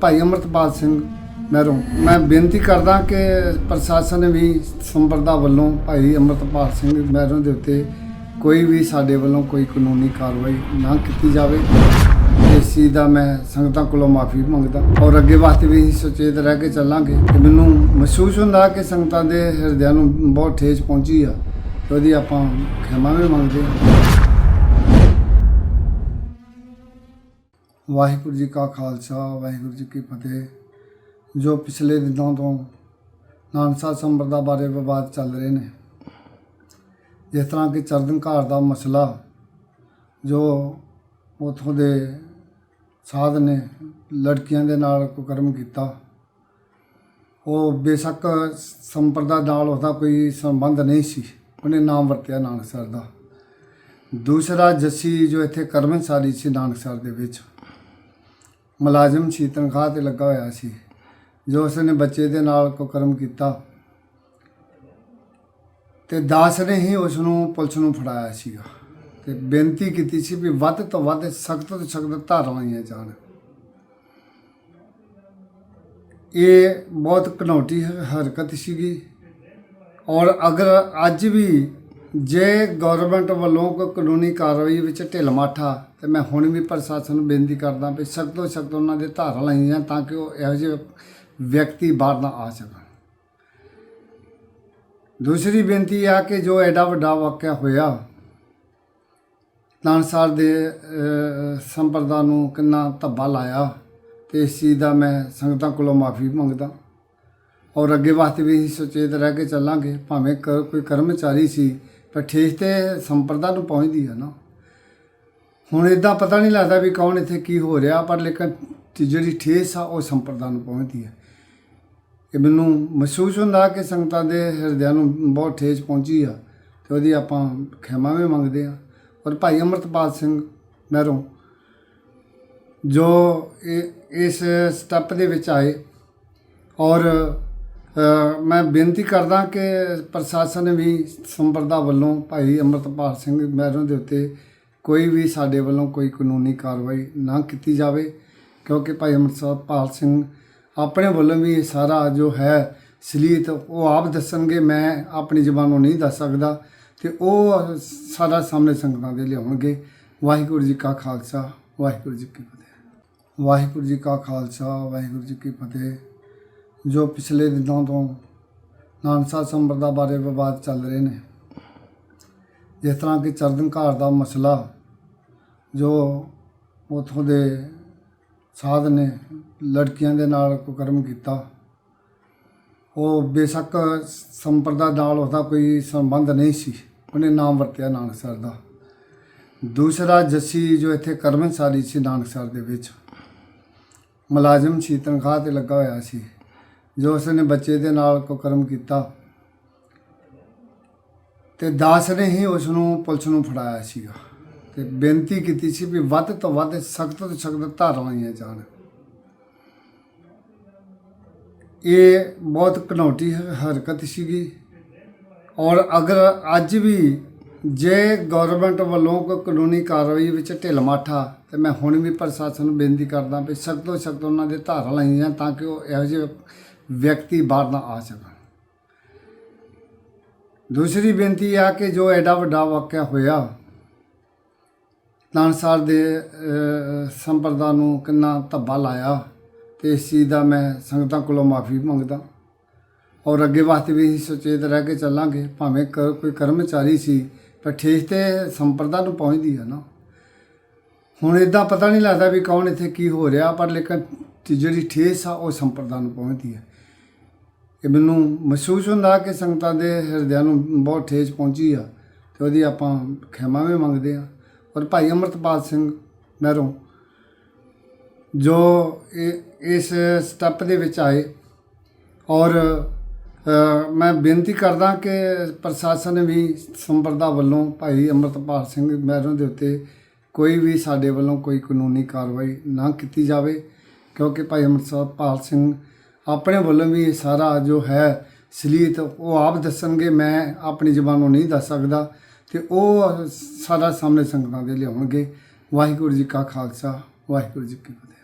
ਭਾਈ ਅਮਰਤਪਾਲ ਸਿੰਘ ਮਹਿਰੋਂ ਮੈਂ ਬੇਨਤੀ ਕਰਦਾ ਕਿ ਪ੍ਰਸ਼ਾਸਨ ਵੀ ਸੰਪਰਦਾ ਵੱਲੋਂ ਭਾਈ ਅਮਰਤਪਾਲ ਸਿੰਘ ਮਹਿਰੋਂ ਦੇ ਉੱਤੇ ਕੋਈ ਵੀ ਸਾਡੇ ਵੱਲੋਂ ਕੋਈ ਕਾਨੂੰਨੀ ਕਾਰਵਾਈ ਨਾ ਕੀਤੀ ਜਾਵੇ। ਇਸ ਚੀਜ਼ ਦਾ ਮੈਂ ਸੰਗਤਾਂ ਕੋਲੋਂ ਮਾਫੀ ਮੰਗਦਾ। ਔਰ ਅੱਗੇ ਵਾਸਤੇ ਵੀ ਸੁਚੇਤ ਰਹਿ ਕੇ ਚੱਲਾਂਗੇ। ਕਿ ਮੈਨੂੰ ਮਹਿਸੂਸ ਹੁੰਦਾ ਕਿ ਸੰਗਤਾਂ ਦੇ ਹਿਰਦਿਆਂ ਨੂੰ ਬਹੁਤ ਠੇਸ ਪਹੁੰਚੀ ਆ। ਤੇ ਉਹਦੀ ਆਪਾਂ ਖਿਮਾ ਵੀ ਮੰਗਦੇ ਹਾਂ ਵਾਹਿਗੁਰੂ ਜੀ ਕਾ ਖਾਲਸਾ, ਵਾਹਿਗੁਰੂ ਜੀ ਕੀ ਫਤਿਹ। ਜੋ ਪਿਛਲੇ ਦਿਨਾਂ ਤੋਂ ਨਾਨਸਾ ਸੰਪਰਦਾ ਬਾਰੇ ਵਿਵਾਦ ਚੱਲ ਰਹੇ ਨੇ, ਜਿਸ ਤਰ੍ਹਾਂ ਕਿ ਚਰਦਨ ਘਾਰ ਦਾ ਮਸਲਾ, ਜੋ ਉਥੋਂ ਦੇ ਸਾਧ ਨੇ ਲੜਕੀਆਂ ਦੇ ਨਾਲ ਕੁਕਰਮ ਕੀਤਾ, ਉਹ ਬੇਸ਼ੱਕ ਸੰਪਰਦਾ ਨਾਲ ਉਹਦਾ ਕੋਈ ਸੰਬੰਧ ਨਹੀਂ ਸੀ। ਉਹਨੇ ਨਾਮ ਵਰਤਿਆ ਨਾਨਕ ਸਰ ਦਾ। ਦੂਸਰਾ ਜੱਸੀ ਜੋ ਇੱਥੇ ਕਰਮਨਸਾਰੀ ਸੀ ਨਾਨਕ ਸਰ ਦੇ ਵਿੱਚ ਮੁਲਾਜ਼ਮ ਸੀ, ਤਨਖਾਹ ਤੇ ਲੱਗਾ ਹੋਇਆ ਸੀ, ਜੋ ਉਸਨੇ ਬੱਚੇ ਦੇ ਨਾਲ ਕੁਕਰਮ ਕੀਤਾ। ਤੇ ਦਾਸ ਨੇ ਹੀ ਉਸ ਨੂੰ ਪੁਲਿਸ ਨੂੰ ਫੜਾਇਆ ਸੀਗਾ। ਤੇ ਬੇਨਤੀ ਕੀਤੀ ਸੀ ਵੀ ਵੱਧ ਤੋਂ ਵੱਧ ਸਖਤ ਤੋਂ ਸਖਤ ਧਾਰਾਵਾਂ ਜਾਣ। ਇਹ ਬਹੁਤ ਘਨੌਟੀ ਹਰਕਤ ਸੀਗੀ। ਔਰ ਅਗਰ ਅੱਜ ਵੀ ਜੇ ਗਵਰਨਮੈਂਟ ਵੱਲੋਂ ਕੋਈ ਕਾਨੂੰਨੀ ਕਾਰਵਾਈ ਵਿੱਚ ਢਿੱਲ ਮਾਠਾ, ਤੇ ਮੈਂ ਹੁਣ ਵੀ ਪ੍ਰਸ਼ਾਸਨ ਨੂੰ ਬੇਨਤੀ ਕਰਦਾ ਵੀ ਸਖਤ ਤੋਂ ਸਖਤ ਉਹਨਾਂ ਦੇ ਧਾਰਾ ਲਾਈਆਂ ਜਾਣ ਤਾਂ ਕਿ ਉਹ ਇਹੋ ਜਿਹੇ ਵਿਅਕਤੀ ਬਾਹਰ ਨਾ ਆ ਸਕਣ। ਦੂਸਰੀ ਬੇਨਤੀ ਆ ਕਿ ਜੋ ਐਡਾ ਵੱਡਾ ਵਾਕਿਆ ਹੋਇਆ ਤਾਨਸਾਰ ਦੇ ਸੰਪਰਦਾ ਨੂੰ ਕਿੰਨਾ ਧੱਬਾ ਲਾਇਆ, ਤੇ ਇਸ ਚੀਜ਼ ਦਾ ਮੈਂ ਸੰਗਤਾਂ ਕੋਲੋਂ ਮਾਫੀ ਮੰਗਦਾ। ਔਰ ਅੱਗੇ ਵਾਸਤੇ ਵੀ ਸੁਚੇਤ ਰਹਿ ਕੇ ਚੱਲਾਂਗੇ, ਭਾਵੇਂ ਕ- ਕੋਈ ਕਰਮਚਾਰੀ ਸੀ ਪਰ ਠੇਸ ਤੇ ਸੰਪਰਦਾ ਨੂੰ ਪਹੁੰਚਦੀ ਆ ਨਾ। ਹੁਣ ਇਦਾਂ ਪਤਾ ਨਹੀਂ ਲੱਗਦਾ ਵੀ ਕੌਣ ਇੱਥੇ ਕੀ ਹੋ ਰਿਹਾ, ਪਰ ਲੇਕਿਨ ਜਿਹੜੀ ਠੇਸ ਆ, ਉਹ ਸੰਪਰਦਾ ਨੂੰ ਪਹੁੰਚਦੀ ਹੈ ਇਹ ਮੈਨੂੰ ਮਹਿਸੂਸ ਹੁੰਦਾ ਕਿ ਸੰਗਤਾਂ ਦੇ ਹਿਰਦਿਆਂ ਨੂੰ ਬਹੁਤ ਠੇਸ ਪਹੁੰਚੀ ਆ ਤੇ ਉਹਦੀ ਆਪਾਂ ਖਿਮਾ ਵੀ ਮੰਗਦੇ ਆ। ਔਰ ਭਾਈ ਅਮਰਤਪਾਲ ਸਿੰਘ ਮਹਿਰੋਂ ਜੋ ਇਹ, ਇਸ ਸਟੈਪ ਦੇ ਵਿੱਚ ਆਏ ਔਰ ਮੈਂ ਬੇਨਤੀ ਕਰਦਾ ਕਿ ਪ੍ਰਸ਼ਾਸਨ ਵੀ ਸੰਪਰਦਾ ਵੱਲੋਂ ਭਾਈ ਅਮਰਤਪਾਲ ਸਿੰਘ ਮਹਿਰੋਂ ਦੇ ਉੱਤੇ ਕੋਈ ਵੀ ਸਾਡੇ ਵੱਲੋਂ ਕੋਈ ਕਾਨੂੰਨੀ ਕਾਰਵਾਈ ਨਾ ਕੀਤੀ ਜਾਵੇ, ਕਿਉਂਕਿ ਭਾਈ ਅਮਰਤਪਾਲ ਸਿੰਘ ਆਪਣੇ ਵੱਲੋਂ ਵੀ ਇਹ ਸਾਰਾ ਜੋ ਹੈ ਸਲੀਤ, ਉਹ ਆਪ ਦੱਸਣਗੇ, ਮੈਂ ਆਪਣੀ ਜ਼ੁਬਾਨੋਂ ਨਹੀਂ ਦੱਸ ਸਕਦਾ ਤੇ ਉਹ ਸਾਰਾ ਸਾਹਮਣੇ ਸੰਗਤਾਂ ਦੇ ਲਿਆਉਣਗੇ। ਵਾਹਿਗੁਰੂ ਜੀ ਕਾ ਖਾਲਸਾ, ਵਾਹਿਗੁਰੂ ਜੀ ਕੀ ਫਤਿਹ। ਵਾਹਿਗੁਰੂ ਜੀ ਕਾ ਖਾਲਸਾ, ਵਾਹਿਗੁਰੂ ਜੀ ਕੀ ਫਤਿਹ। ਜੋ ਪਿਛਲੇ ਦਿਨਾਂ ਤੋਂ ਨਾਨਸਾ ਸੰਪਰਦਾ ਬਾਰੇ ਵਿਵਾਦ ਚੱਲ ਰਹੇ ਨੇ। ਜਿਸ ਤਰ੍ਹਾਂ ਕਿ ਚਰਦਨ ਘਾਰ ਦਾ ਮਸਲਾ, ਜੋ ਉਥੋਂ ਦੇ ਸਾਧ ਨੇ ਲੜਕੀਆਂ ਦੇ ਨਾਲ ਕੁਕਰਮ ਕੀਤਾ, ਉਹ ਬੇਸ਼ੱਕ ਸੰਪਰਦਾ ਨਾਲ ਉਹਦਾ ਕੋਈ ਸੰਬੰਧ ਨਹੀਂ ਸੀ। ਉਹਨੇ ਨਾਮ ਵਰਤਿਆ ਨਾਨਕਸਰ ਦਾ। ਦੂਸਰਾ ਜੱਸੀ ਜੋ ਇੱਥੇ ਕਰਮਨਸਾਰੀ ਸੀ ਨਾਨਕ ਨਾਨਕਸਰ ਦੇ ਵਿੱਚ, ਮੁਲਾਜ਼ਮ ਸੀ, ਤਨਖਾਹ ਤੇ ਲੱਗਾ ਹੋਇਆ ਸੀ। ਜੋ ਉਸਨੇ ਬੱਚੇ ਦੇ ਨਾਲ ਕੁਕਰਮ ਕੀਤਾ, ਤੇ ਦਾਸ ਨੇ ਹੀ ਉਸ ਨੂੰ ਪੁਲਿਸ ਨੂੰ ਫੜਾਇਆ ਸੀਗਾ। ਤੇ ਬੇਨਤੀ ਕੀਤੀ ਸੀ ਵੀ ਵੱਧ ਤੋਂ ਵੱਧ ਸਖਤ ਤੋਂ ਸਖਤ ਧਾਰਾਵਾਂ ਜਾਣ। ਇਹ ਬਹੁਤ ਘਨੌਟੀ ਹਰਕਤ ਸੀਗੀ। ਔਰ ਅਗਰ ਅੱਜ ਵੀ ਜੇ ਗਵਰਨਮੈਂਟ ਵੱਲੋਂ ਕੋਈ ਕਾਨੂੰਨੀ ਕਾਰਵਾਈ ਵਿੱਚ ਢਿੱਲ ਮਾਠਾ, ਤੇ ਮੈਂ ਹੁਣ ਵੀ ਪ੍ਰਸ਼ਾਸਨ ਨੂੰ ਬੇਨਤੀ ਕਰਦਾ ਵੀ ਸਖਤ ਤੋਂ ਸਖਤ ਉਹਨਾਂ ਦੇ ਧਾਰਾ ਲਾਈਆਂ ਜਾਣ ਤਾਂ ਕਿ ਉਹ ਇਹੋ ਜਿਹੇ ਵਿਅਕਤੀ ਬਾਹਰ ਨਾ ਆ ਸਕਣ। ਦੂਸਰੀ ਬੇਨਤੀ ਆ ਕਿ ਜੋ ਐਡਾ ਵੱਡਾ ਵਾਕਿਆ ਹੋਇਆ ਤਾਨਸਾਰ ਦੇ ਸੰਪਰਦਾ ਨੂੰ ਕਿੰਨਾ ਧੱਬਾ ਲਾਇਆ, ਤੇ ਇਸ ਚੀਜ਼ ਦਾ ਮੈਂ ਸੰਗਤਾਂ ਕੋਲੋਂ ਮਾਫੀ ਮੰਗਦਾ। ਔਰ ਅੱਗੇ ਵਾਸਤੇ ਵੀ ਸੁਚੇਤ ਰਹਿ ਕੇ ਚੱਲਾਂਗੇ, ਭਾਵੇਂ ਕ- ਕੋਈ ਕਰਮਚਾਰੀ ਸੀ, ਪਰ ਠੇਸ ਤੇ ਸੰਪਰਦਾ ਨੂੰ ਪਹੁੰਚਦੀ ਆ ਨਾ। ਹੁਣ ਇਦਾਂ ਪਤਾ ਨਹੀਂ ਲੱਗਦਾ ਵੀ ਕੌਣ ਇੱਥੇ ਕੀ ਹੋ ਰਿਹਾ, ਪਰ ਲੇਕਿਨ ਜਿਹੜੀ ਠੇਸ ਆ, ਉਹ ਸੰਪਰਦਾ ਨੂੰ ਪਹੁੰਚਦੀ ਹੈ ਕਿ ਮੈਨੂੰ ਮਹਿਸੂਸ ਹੁੰਦਾ ਕਿ ਸੰਗਤਾਂ ਦੇ ਹਿਰਦਿਆਂ ਨੂੰ ਬਹੁਤ ਠੇਸ ਪਹੁੰਚੀ ਆ ਤੇ ਉਹਦੀ ਆਪਾਂ ਖਿਮਾ ਵੀ ਮੰਗਦੇ ਆ। ਔਰ ਭਾਈ ਅਮਰਤਪਾਲ ਸਿੰਘ ਮਹਿਰੋਂ ਜੋ ਇਹ ਇਸ ਸਟੈਪ ਦੇ ਵਿੱਚ ਆਏ। ਔਰ ਮੈਂ ਬੇਨਤੀ ਕਰਦਾ ਕਿ ਪ੍ਰਸ਼ਾਸਨ ਵੀ ਸੰਪਰਦਾ ਵੱਲੋਂ ਭਾਈ ਅਮਰਤਪਾਲ ਸਿੰਘ ਮਹਿਰੋਂ ਦੇ ਉੱਤੇ ਕੋਈ ਵੀ ਸਾਡੇ ਵੱਲੋਂ ਕੋਈ ਕਾਨੂੰਨੀ ਕਾਰਵਾਈ ਨਾ ਕੀਤੀ ਜਾਵੇ। ਕਿਉਂਕਿ ਭਾਈ ਅਮਰਤਪਾਲ ਸਿੰਘ ਆਪਣੇ ਵੱਲੋਂ ਵੀ ਇਹ ਸਾਰਾ ਜੋ ਹੈ ਸਲੀਤ, ਉਹ ਆਪ ਦੱਸਣਗੇ, ਮੈਂ ਆਪਣੀ ਜ਼ੁਬਾਨੋਂ ਨਹੀਂ ਦੱਸ ਸਕਦਾ। ਤੇ ਉਹ ਸਾਰਾ ਸਾਹਮਣੇ ਸੰਗਤਾਂ ਦੇ ਲਿਆਉਣਗੇ। ਵਾਹਿਗੁਰੂ ਜੀ ਕਾ ਖਾਲਸਾ, ਵਾਹਿਗੁਰੂ ਜੀ ਕੀ ਫਤਿਹ।